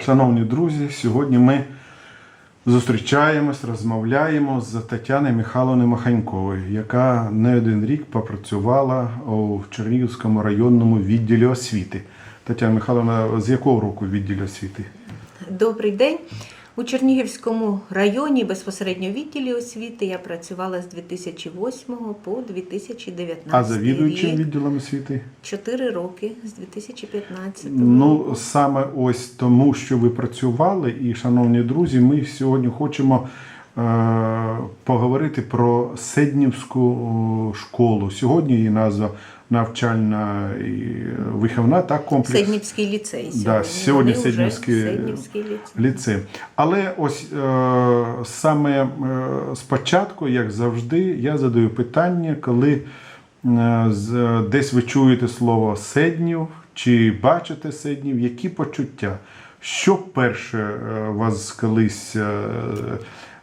Шановні друзі, сьогодні ми зустрічаємось, розмовляємо з Тетяною Михайловною Маханьковою, яка не один рік попрацювала у Чернігівському районному відділі освіти. Тетяна Михайловна, з якого року відділі освіти? Добрий день. У Чернігівському районі безпосередньо відділі освіти я працювала з 2008 по 2019 А завідуючим рік. відділом освіти? Чотири роки з 2015 Ну, саме ось тому, що ви працювали, і, шановні друзі, ми сьогодні хочемо поговорити про Седнівську школу. Сьогодні її назва навчальна і виховна та комплекс. Седнівський ліцей сьогодні. Да, сьогодні Седнівський- Седнівський ліцей. ліцей. Але ось е, саме е, спочатку, як завжди, я задаю питання, коли е, десь ви чуєте слово Седнів чи бачите Седнів, які почуття? Що перше е, вас колись е,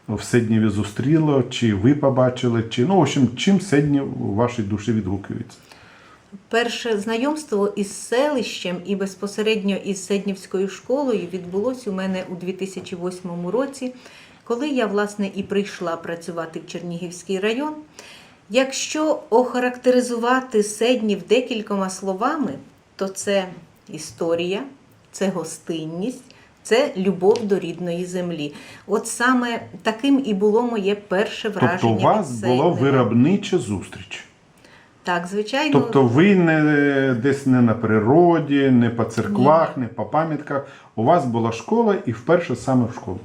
в Седніві зустріло, чи ви побачили, чи ну, в общем, чим Седнів у вашій душі відгукується? Перше знайомство із селищем і безпосередньо із Седнівською школою відбулось у мене у 2008 році, коли я власне і прийшла працювати в Чернігівський район. Якщо охарактеризувати Седнів декількома словами, то це історія, це гостинність, це любов до рідної землі. От саме таким і було моє перше враження. Тобто у вас від була виробнича зустріч. Так, звичайно. Тобто ви не десь не на природі, не по церквах, не по пам'ятках. У вас була школа і вперше саме в школу.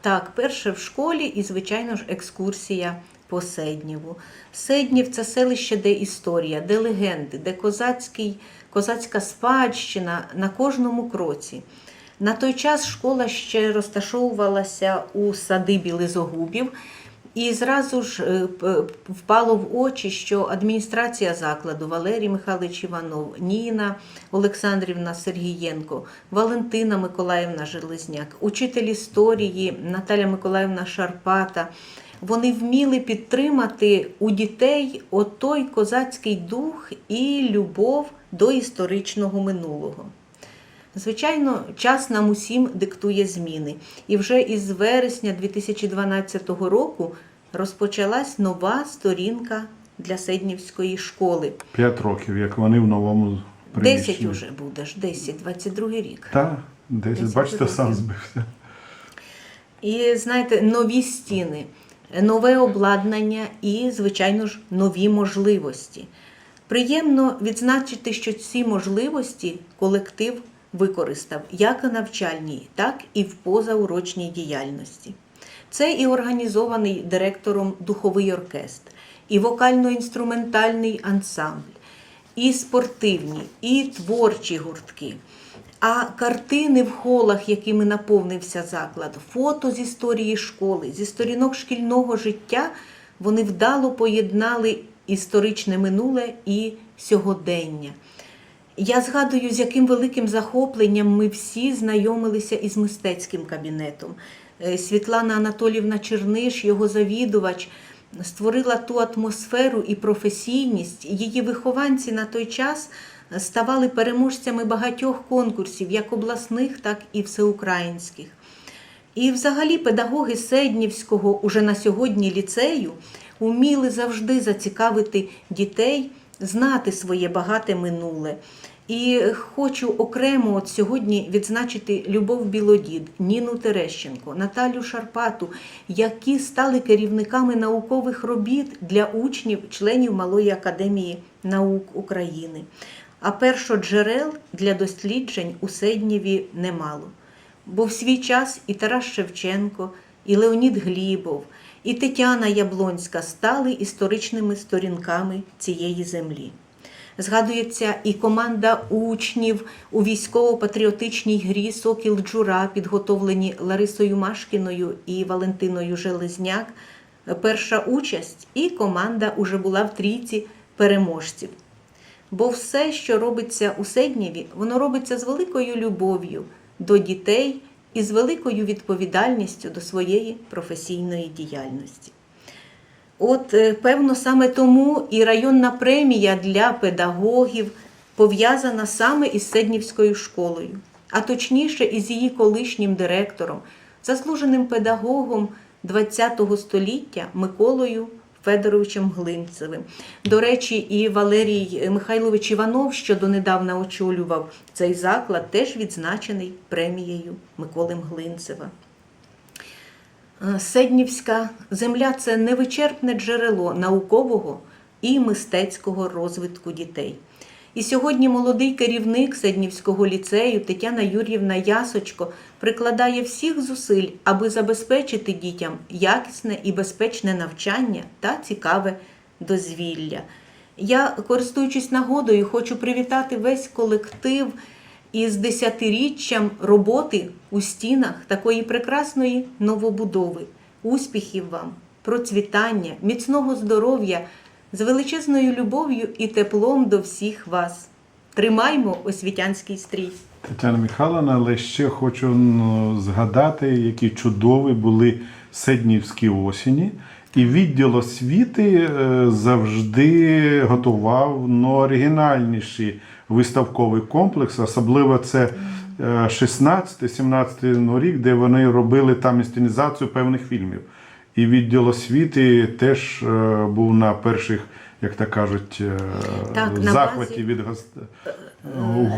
Так, перше в школі і, звичайно ж, екскурсія по Седнєву. Седнів це селище, де історія, де легенди, де козацький, козацька спадщина на кожному кроці. На той час школа ще розташовувалася у садибі Лизогубів, і зразу ж е, впало в очі, що адміністрація закладу Валерій Михайлович Іванов, Ніна Олександрівна Сергієнко, Валентина Миколаївна Железняк, учитель історії Наталя Миколаївна Шарпата. Вони вміли підтримати у дітей отой козацький дух і любов до історичного минулого. Звичайно, час нам усім диктує зміни. І вже із вересня 2012 року розпочалась нова сторінка для Седнівської школи. П'ять років, як вони в новому приміщенні. Десять уже будеш, 10, 22 рік. Так, 10. Десять Бачите, сам збився. І знаєте, нові стіни, нове обладнання і, звичайно ж, нові можливості. Приємно відзначити, що ці можливості колектив використав як у навчальній, так і в позаурочній діяльності. Це і організований директором духовий оркестр, і вокально-інструментальний ансамбль, і спортивні, і творчі гуртки. А картини в холах, якими наповнився заклад, фото з історії школи, зі сторінок шкільного життя, вони вдало поєднали історичне минуле і сьогодення. Я згадую, з яким великим захопленням ми всі знайомилися із мистецьким кабінетом. Е, Світлана Анатолівна Черниш, його завідувач, створила ту атмосферу і професійність. Її вихованці на той час ставали переможцями багатьох конкурсів, як обласних, так і всеукраїнських. І взагалі педагоги Седнівського уже на сьогодні ліцею уміли завжди зацікавити дітей, знати своє багате минуле. І хочу окремо от сьогодні відзначити Любов Білодід, Ніну Терещенко, Наталю Шарпату, які стали керівниками наукових робіт для учнів, членів Малої академії наук України. А першоджерел для досліджень у Седнєві немало. Бо в свій час і Тарас Шевченко, і Леонід Глібов, і Тетяна Яблонська стали історичними сторінками цієї землі. Згадується і команда учнів у військово-патріотичній грі Сокіл Джура, підготовлені Ларисою Машкіною і Валентиною Железняк. Перша участь, і команда уже була в трійці переможців. Бо все, що робиться у Седнєві, воно робиться з великою любов'ю до дітей і з великою відповідальністю до своєї професійної діяльності. От, е, певно, саме тому і районна премія для педагогів пов'язана саме із Седнівською школою. а точніше із її колишнім директором, заслуженим педагогом ХХ століття Миколою Федоровичем Глинцевим. До речі, і Валерій Михайлович Іванов, що донедавна очолював цей заклад, теж відзначений премією Миколи Глинцева. Е, Седнівська земля це невичерпне джерело наукового і мистецького розвитку дітей. І сьогодні молодий керівник Седнівського ліцею Тетяна Юр'ївна Ясочко прикладає всіх зусиль, аби забезпечити дітям якісне і безпечне навчання та цікаве дозвілля. Я, користуючись нагодою, хочу привітати весь колектив із десятиріччям роботи у стінах такої прекрасної новобудови. Успіхів вам, процвітання, міцного здоров'я, з величезною любов'ю і теплом до всіх вас. Тримаймо освітянський стрій. Тетяна Михайловна, але ще хочу ну, згадати, які чудові були седнівські осені. І відділ освіти е, завжди готував ну, оригінальніші виставковий комплекс, особливо це е, 16-17 ну, рік, де вони робили там істинізацію певних фільмів. І відділ освіти теж е, був на перших, як так кажуть, е, Так, на захваті базі- від гост...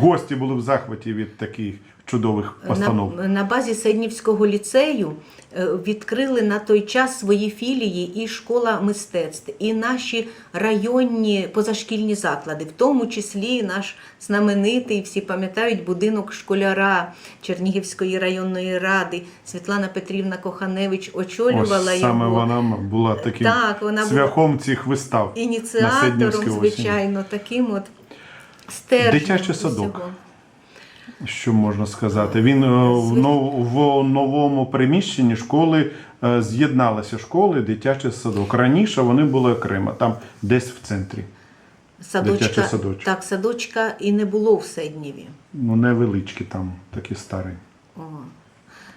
гості були в захваті від таких чудових постанов. На, на базі Седнівського ліцею е, відкрили на той час свої філії і школа мистецтв, і наші районні позашкільні заклади, в тому числі наш знаменитий, всі пам'ятають, будинок школяра Чернігівської районної ради. Світлана Петрівна Коханевич очолювала Ось саме його. вона була таким Так, вона була цих вистав. Ініціатором, осені. звичайно, таким от стержнем Дитячий садок. усього. Що можна сказати? Він е, в, нов, в новому приміщенні школи е, з'єдналися школи, дитячий садок. Раніше вони були окремо, там десь в центрі. Садочка, садочок. Так, садочка і не було в Седніві. Ну, невеличкі там, такі старі. О.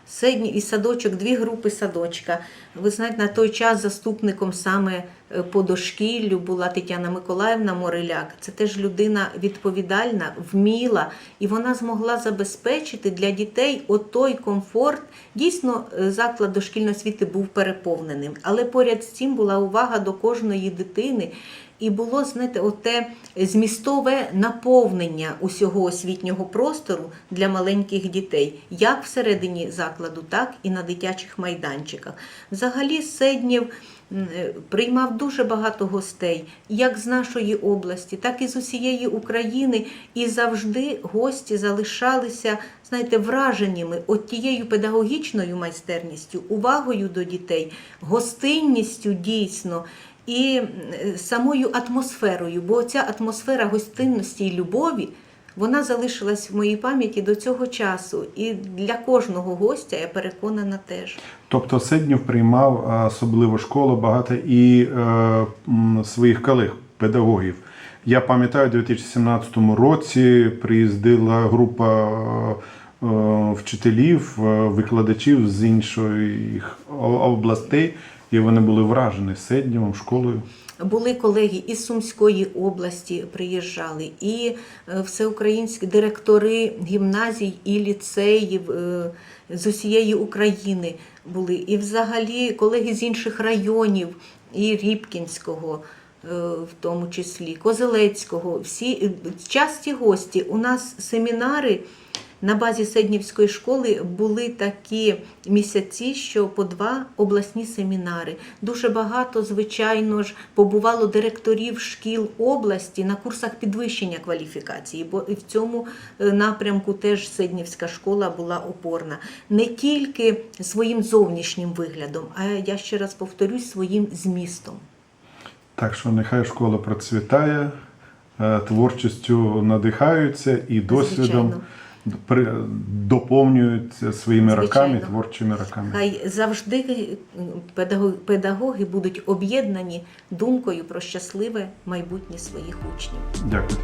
Седні і садочок, дві групи садочка. Ви знаєте, на той час заступником саме по дошкіллю була Тетяна Миколаївна Мoriляк. Це теж людина відповідальна, вміла, і вона змогла забезпечити для дітей отой комфорт. Дійсно, е, заклад дошкільної освіти був переповненим, але поряд з цим була увага до кожної дитини. І було, знаєте, оте змістове наповнення усього освітнього простору для маленьких дітей, як всередині закладу, так і на дитячих майданчиках. Взагалі, Седнів е, приймав дуже багато гостей, як з нашої області, так і з усієї України. І завжди гості залишалися, знаєте, враженнями от тією педагогічною майстерністю, увагою до дітей, гостинністю дійсно і е, самою атмосферою, бо ця атмосфера гостинності і любові. Вона залишилась в моїй пам'яті до цього часу, і для кожного гостя я переконана теж. Тобто Седнів приймав особливо школу багато і е, своїх колег, педагогів. Я пам'ятаю, у 2017 році приїздила група е, е, вчителів, е, викладачів з інших областей, і вони були вражені Седнівом, школою. Були колеги із Сумської області, приїжджали, і е, всеукраїнські директори гімназій і ліцеїв е, з усієї України були. І взагалі колеги з інших районів, і Рібкінського, е, в тому числі, Козелецького. Всі часті гості. У нас семінари. На базі Седнівської школи були такі місяці, що по два обласні семінари. Дуже багато, звичайно ж, побувало директорів шкіл області на курсах підвищення кваліфікації, бо і в цьому е, напрямку теж Седнівська школа була опорна. Не тільки своїм зовнішнім виглядом, а я ще раз повторюсь, своїм змістом. Так що нехай школа процвітає, е, творчістю надихаються і досвідом Звичайно. При- доповнюються своїми роками, Звичайно. творчими роками. Хай завжди е, педагоги, будуть об'єднані думкою про щасливе майбутнє своїх учнів. Дякую.